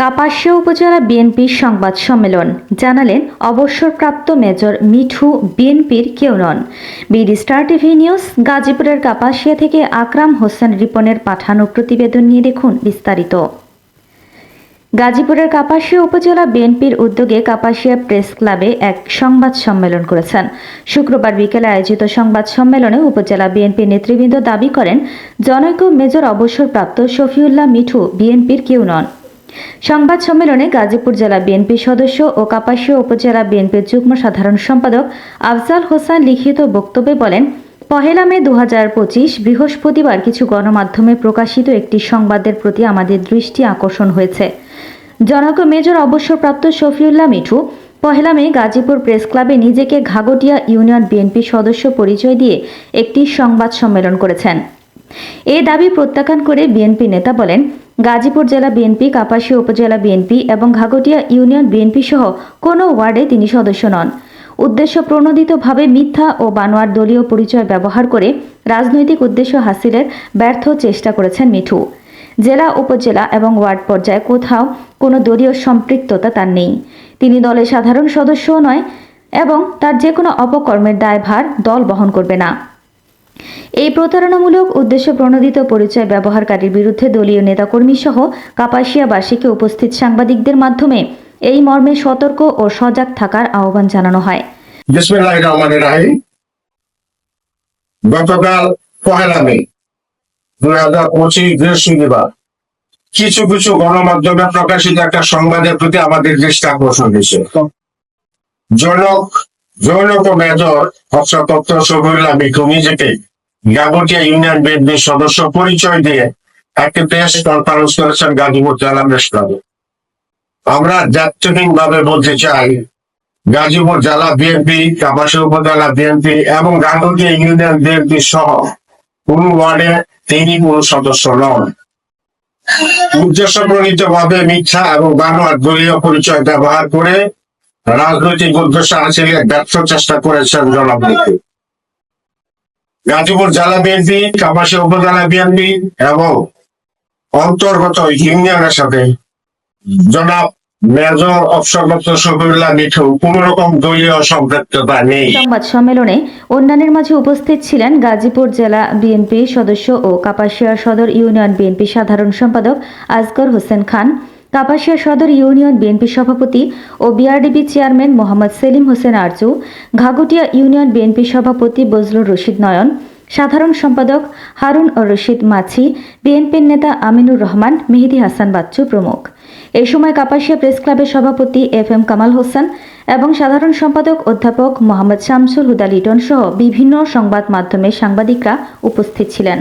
কাপাসিয়া উপজেলা বিএনপির সংবাদ সম্মেলন। জানালেন অবসরপ্রাপ্ত মেজর মিঠু, বিএনপির কেউ নন। বিডি স্টার টিভি নিউজ, গাজীপুরের কাপাসিয়া থেকে আকরাম হোসেন রিপনের পাঠানো প্রতিবেদন নিয়ে দেখুন বিস্তারিত। গাজীপুরের কাপাসিয়া উপজেলা বিএনপির উদ্যোগে কাপাসিয়া প্রেস ক্লাবে এক সংবাদ সম্মেলন করেছেন। শুক্রবার বিকেলে আয়োজিত সংবাদ সম্মেলনে উপজেলা বিএনপি নেতৃবৃন্দ দাবি করেন, জনৈক মেজর অবসরপ্রাপ্ত শফিউল্লাহ মিঠু বিএনপির কেউ নন। সংবাদ সম্মেলনে গাজীপুর জেলা বিএনপি সদস্য ও কাপাসিয়া উপজেলা বিএনপির যুগ্ম সাধারণ সম্পাদক আফজাল হোসেন লিখিত বক্তব্যে বলেন, পহেলা মে দু হাজার পঁচিশ বৃহস্পতিবার কিছু গণমাধ্যমে প্রকাশিত একটি সংবাদের প্রতি আমাদের দৃষ্টি আকর্ষণ হয়েছে। জনক মেজর অবসরপ্রাপ্ত শফিউল্লাহ মিঠু, পহেলা মে গাজীপুর প্রেস ক্লাবে নিজেকে ঘাগটিয়া ইউনিয়ন বিএনপি সদস্য পরিচয় দিয়ে একটি সংবাদ সম্মেলন করেছেন। এই দাবি প্রত্যাখ্যান করে বিএনপি নেতা বলেন, গাজীপুর জেলা বিএনপি, কাপাসিয়া উপজেলা বিএনপি এবং ঘাগটিয়া ইউনিয়ন বিএনপি সহ কোনো ওয়ার্ডে তিনি সদস্য নন। উদ্দেশ্য প্রণোদিতভাবে মিথ্যা ও বানোয়ার দলীয় পরিচয় ব্যবহার করে রাজনৈতিক উদ্দেশ্য হাসিলের ব্যর্থ চেষ্টা করেছেন মিঠু। জেলা, উপজেলা এবং ওয়ার্ড পর্যায়ে কোথাও কোনো দলীয় সম্পৃক্ততা তার নেই। তিনি দলের সাধারণ সদস্যও নয় এবং তার যে কোনো অপকর্মের দায়ভার দল বহন করবে না। এই প্রতারণামূলক উদ্দেশ্য প্রণোদিত পরিচয় ব্যবহারকারীর বিরুদ্ধে দলীয় নেতাকর্মী সহ কাপাসিয়াবাসীকে উপস্থিত সাংবাদিকদের মাধ্যমে এই মর্মে সতর্ক ও সজাগ থাকার আহ্বান জানানো হয়। গতকাল পহেলা মে, দুই হাজার পঁচিশ বৃহস্পতিবার, কিছু কিছু গণমাধ্যমে প্রকাশিত একটা সংবাদের প্রতি আমাদের দৃষ্টি আকর্ষণ হয়েছে। জনক মেজর গাগটিয়া ইউনিয়ন বিএনপির সদস্য পরিচয় দিয়ে একটি কনফারেন্স করেছেন গাজীপুর জেলা আমরা ভাবে বলতে চাই, গাজীপুর জেলা বিএনপি কাপাসী উপজেলা বিএনপি এবং গাঙ্গুটিয়া ইউনিয়ন বিএনপি সহ কোন ওয়ার্ডে তিনি কোন সদস্য নন। উদ্দেশ্য প্রণীত ভাবে মিথ্যা এবং বানোয়ার দলীয় পরিচয় ব্যবহার করে রাজনৈতিক উদ্দেশ্য হাসিলের ব্যর্থ চেষ্টা করেছেন জনপ্রতি গাজীপুর জেলা বিএনপি কাপাসী উপজেলা বিএনপি এবং অন্তর্গত ইউনিয়নের সাথে জনাব মেজর মিঠু, কোন রকম দলীয় সম্পৃক্ততা নেই। সংবাদ সম্মেলনে অন্যান্যের মাঝে উপস্থিত ছিলেন গাজীপুর জেলা বিএনপি সদস্য ও কাপাসিয়া সদর ইউনিয়ন বিএনপি সাধারণ সম্পাদক আজগর হোসেন খান। কাপাসিয়া সদর ইউনিয়ন বিএনপি সভাপতি ও BRDB chairman Mohammad Selim Hossain Arzu Ghagutia union BNP সভাপতি বজলুর রশিদ নয়ন, সাধারণ সম্পাদক হারুন ও রশিদ মাছি, বিএনপির নেতা আমিনুর রহমান, মেহেদি হাসান বাচ্চু প্রমুখ। এ সময় কাপাসিয়া প্রেস ক্লাবের সভাপতি এফ এম কামাল হোসেন এবং সাধারণ সম্পাদক অধ্যাপক মোহাম্মদ শামসুল হুদা লিটন সহ বিভিন্ন সংবাদ মাধ্যমের সাংবাদিকরা উপস্থিত ছিলেন।